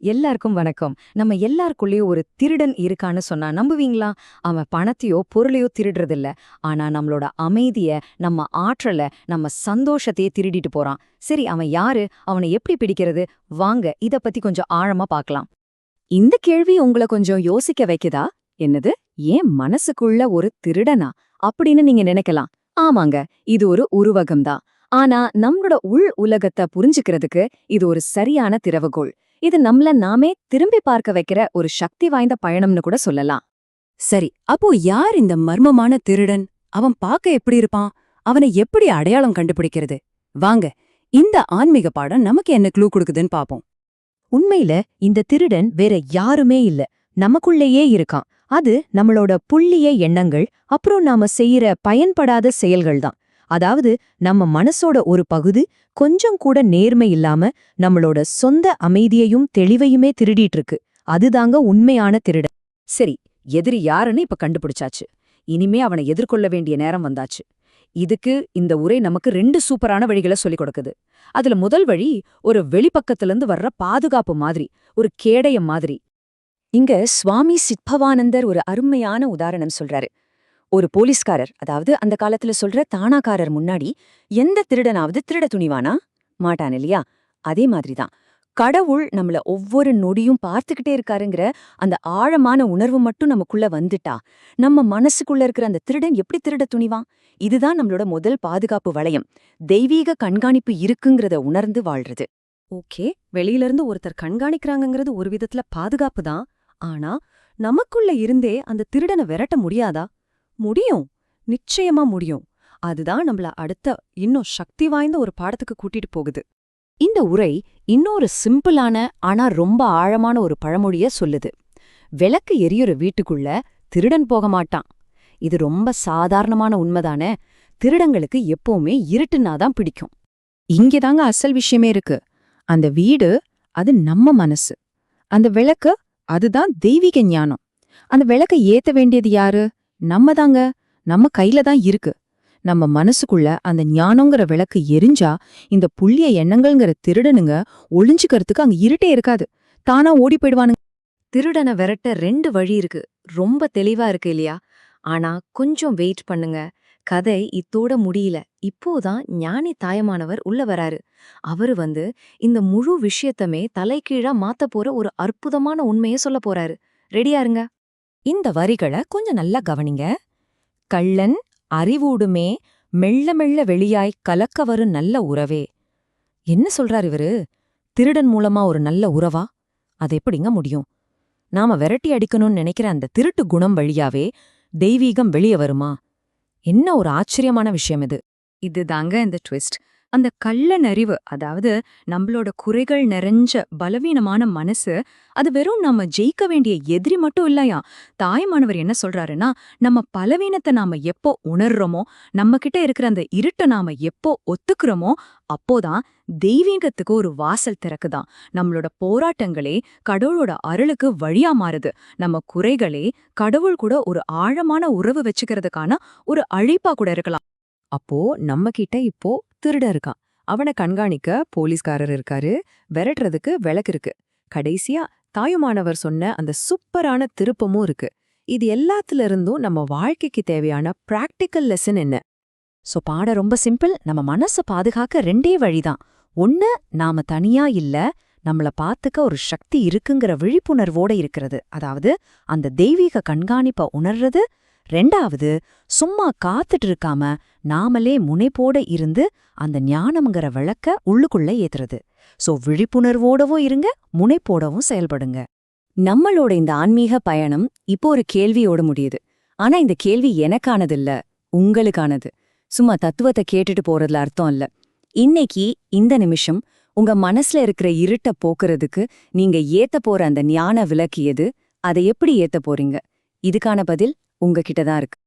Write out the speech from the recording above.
எல்லாருக்கும் வணக்கம். நம்ம எல்லாருக்குள்ளேயும் ஒரு திருடன் இருக்கான்னு சொன்னா நம்புவீங்களா? அவன் பணத்தையோ பொருளையோ திருடுறதில்ல. ஆனா நம்மளோட அமைதிய நம்ம ஆற்றல நம்ம சந்தோஷத்தையே திருடிட்டு போறான். சரி அவன் யாரு? அவனை எப்படி பிடிக்கிறது? வாங்க இத பத்தி கொஞ்சம் ஆழமா பார்க்கலாம் இந்த கேள்வி உங்களை கொஞ்சம் யோசிக்க வைக்குதா? என்னது? ஏன் மனசுக்குள்ள ஒரு திருடனா? அப்படின்னு நீங்க நினைக்கலாம். ஆமாங்க இது ஒரு உருவகம்தான். ஆனா நம்மளோட உள் உலகத்தை புரிஞ்சுக்கிறதுக்கு இது ஒரு சரியான திறவுகோள். இது நம்மள நாமே திரும்பி பார்க்க வைக்கிற ஒரு சக்தி வாய்ந்த பயணம்னு கூட சொல்லலாம். சரி அப்போ யார் இந்த மர்மமான திருடன்? அவன் பார்க்க எப்படி இருப்பான்? அவனை எப்படி அடையாளம் கண்டுபிடிக்கிறது? வாங்க இந்த ஆன்மீக பாடம் நமக்கு என்ன க்ளூ கொடுக்குதுன்னு பாப்போம் உண்மையில இந்த திருடன் வேற யாருமே இல்ல. நமக்குள்ளேயே இருக்கான். அது நம்மளோட புள்ளிய எண்ணங்கள் அப்புறம் நாம செய்யற பயன்படாத செயல்கள் தான் அதாவது நம்ம மனசோட ஒரு பகுதி கொஞ்சம் கூட நேர்மை இல்லாம நம்மளோட சொந்த அமைதியையும் தெளிவையுமே திருடிட்டு இருக்கு அதுதாங்க உண்மையான திருடன். சரி எதிரி யாருன்னு இப்ப கண்டுபிடிச்சாச்சு. இனிமே அவனை எதிர்கொள்ள வேண்டிய நேரம் வந்தாச்சு. இதுக்கு இந்த உரை நமக்கு ரெண்டு சூப்பரான வழிகளை சொல்லிக் கொடுக்குது. அதுல முதல் வழி ஒரு வெளிப்பக்கத்திலிருந்து வர்ற பாதுகாப்பு மாதிரி ஒரு கேடயம் மாதிரி. இங்க சுவாமி சித்பவானந்தர் ஒரு அருமையான உதாரணம் சொல்றாரு. ஒரு போலீஸ்காரர் அதாவது அந்த காலத்துல சொல்ற தானாக்காரர் முன்னாடி எந்த திருடனாவது திருட துணிவானா? மாட்டான் இல்லையா? அதே மாதிரிதான். கடவுள் நம்மள ஒவ்வொரு நொடியும் பார்த்துக்கிட்டே இருக்காருங்கிற அந்த ஆழமான உணர்வு மட்டும் நமக்குள்ள வந்துட்டா நம்ம மனசுக்குள்ள இருக்கிற அந்த திருடன் எப்படி திருட துணிவான்? இதுதான் நம்மளோட முதல் பாதுகாப்பு வளையம். தெய்வீக கண்காணிப்பு இருக்குங்கிறத உணர்ந்து வாழ்றது. ஓகே வெளியிலிருந்து ஒருத்தர் கண்காணிக்கிறாங்கங்கிறது ஒரு விதத்துல பாதுகாப்பு தான். ஆனா நமக்குள்ள இருந்தே அந்த திருடனை விரட்ட முடியாதா? முடியும். நிச்சயமா முடியும். அதுதான் நம்மள அடுத்த இன்னும் சக்தி வாய்ந்த ஒரு பாடத்துக்கு கூட்டிட்டு போகுது. இந்த உரை இன்னொரு சிம்பிளான ஆனா ரொம்ப ஆழமான ஒரு பழமொழிய சொல்லுது. விளக்கு எரியுற வீட்டுக்குள்ள திருடன் போக மாட்டான். இது ரொம்ப சாதாரணமான உண்மைதானே. திருடங்களுக்கு எப்பவுமே இருட்டுனாதான் பிடிக்கும். இங்கேதாங்க அசல் விஷயமே இருக்கு. அந்த வீடு அது நம்ம மனசு. அந்த விளக்கு அதுதான் தெய்வீக ஞானம். அந்த விளக்க ஏத்த வேண்டியது யாரு? நம்ம தாங்க நம்ம கையில தான் இருக்கு. நம்ம மனசுக்குள்ள அந்த ஞானங்கிற விளக்கு எரிஞ்சா இந்த புள்ளிய எண்ணங்கள்ங்கிற திருடனுங்க ஒளிஞ்சுக்கிறதுக்கு அங்க இருட்டே இருக்காது. தானா ஓடி போயிடுவானுங்க. திருடனை விரட்ட ரெண்டு வழி இருக்கு. ரொம்ப தெளிவா இருக்கு இல்லையா? ஆனா கொஞ்சம் வெயிட் பண்ணுங்க. கதை இத்தோட முடியல. இப்போதான் ஞானி தாயமானவர் உள்ள வராரு. அவரு வந்து இந்த முழு விஷயத்தமே தலைகீழா மாத்த போற ஒரு அற்புதமான உண்மையை சொல்ல போறாரு. ரெடியாருங்க இந்த வரிகளை கொஞ்சம் நல்லா கவனிங்க. கள்ளன் அறிவூடுமே மெல்ல மெல்ல வெளியாய் கலக்க வரும் நல்ல உறவே. என்ன சொல்றார் இவரு? திருடன் மூலமா ஒரு நல்ல உறவா? அது எப்படிங்க முடியும்? நாம விரட்டி அடிக்கணும்னு நினைக்கிற அந்த திருட்டு குணம் வழியாவே தெய்வீகம் வெளிய வருமா? என்ன ஒரு ஆச்சரியமான விஷயம் இது. இதுதாங்க இந்த ட்விஸ்ட். அந்த கள்ள நறிவு அதாவது நம்மளோட குறைகள் நிறைஞ்ச பலவீனமான மனசு அது வெறும் நம்ம ஜெயிக்க வேண்டிய எதிரி மட்டும் இல்லையா? தாய்மானவர் என்ன சொல்றாருன்னா நம்ம பலவீனத்தை நாம எப்போ உணர்றோமோ நம்ம கிட்ட இருக்கிற அந்த இருட்டை நாம எப்போ ஒத்துக்கிறோமோ அப்போதான் தெய்வீகத்துக்கு ஒரு வாசல் திறக்குதான். நம்மளோட போராட்டங்களே கடவுளோட அருளுக்கு வழியா மாறுது. நம்ம குறைகளே கடவுள் கூட ஒரு ஆழமான உறவு வச்சுக்கிறதுக்கான ஒரு அழைப்பா கூட இருக்கலாம். அப்போ நம்ம கிட்ட இப்போ திருட இருக்கான். அவனை கண்காணிக்க போலீஸ்காரர் இருக்காரு. விரட்டுறதுக்கு விளக்கு இருக்கு. கடைசியா தாயுமானவர் சொன்ன அந்த சூப்பரான திருப்பமும் இருக்கு. இது எல்லாத்துல இருந்தும் நம்ம வாழ்க்கைக்கு தேவையான பிராக்டிக்கல் லெசன் என்ன? சோ பாட ரொம்ப சிம்பிள் நம்ம மனச பாதுகாக்க ரெண்டே வழிதான். ஒண்ணு நாம தனியா இல்ல. நம்மள பாத்துக்க ஒரு சக்தி இருக்குங்கிற விழிப்புணர்வோட இருக்கிறது. அதாவது அந்த தெய்வீக கண்காணிப்ப உணர்றது ரெண்டாவது சும்மா காத்துட்டு இருக்காம நாமளே முனைப்போட இருந்து அந்த ஞானம்ங்கிற விளக்க உள்ளுக்குள்ள ஏத்துறது. சோ விழிப்புணர்வோடவும் இருங்க முனைப்போடவும் செயல்படுங்க. நம்மளோட இந்த ஆன்மீக பயணம் இப்போ ஒரு கேள்வியோட முடியுது. ஆனா இந்த கேள்வி எனக்கானதில்ல உங்களுக்கானது. சும்மா தத்துவத்தை கேட்டுட்டு போறதுல அர்த்தம் இல்ல. இன்னைக்கு இந்த நிமிஷம் உங்க மனசுல இருக்கிற இருட்ட போக்குறதுக்கு நீங்க ஏத்த போற அந்த ஞான விளக்கு எது? அதை எப்படி ஏத்த போறீங்க? இதுக்கான பதில் உங்ககிட்ட தான் இருக்கு.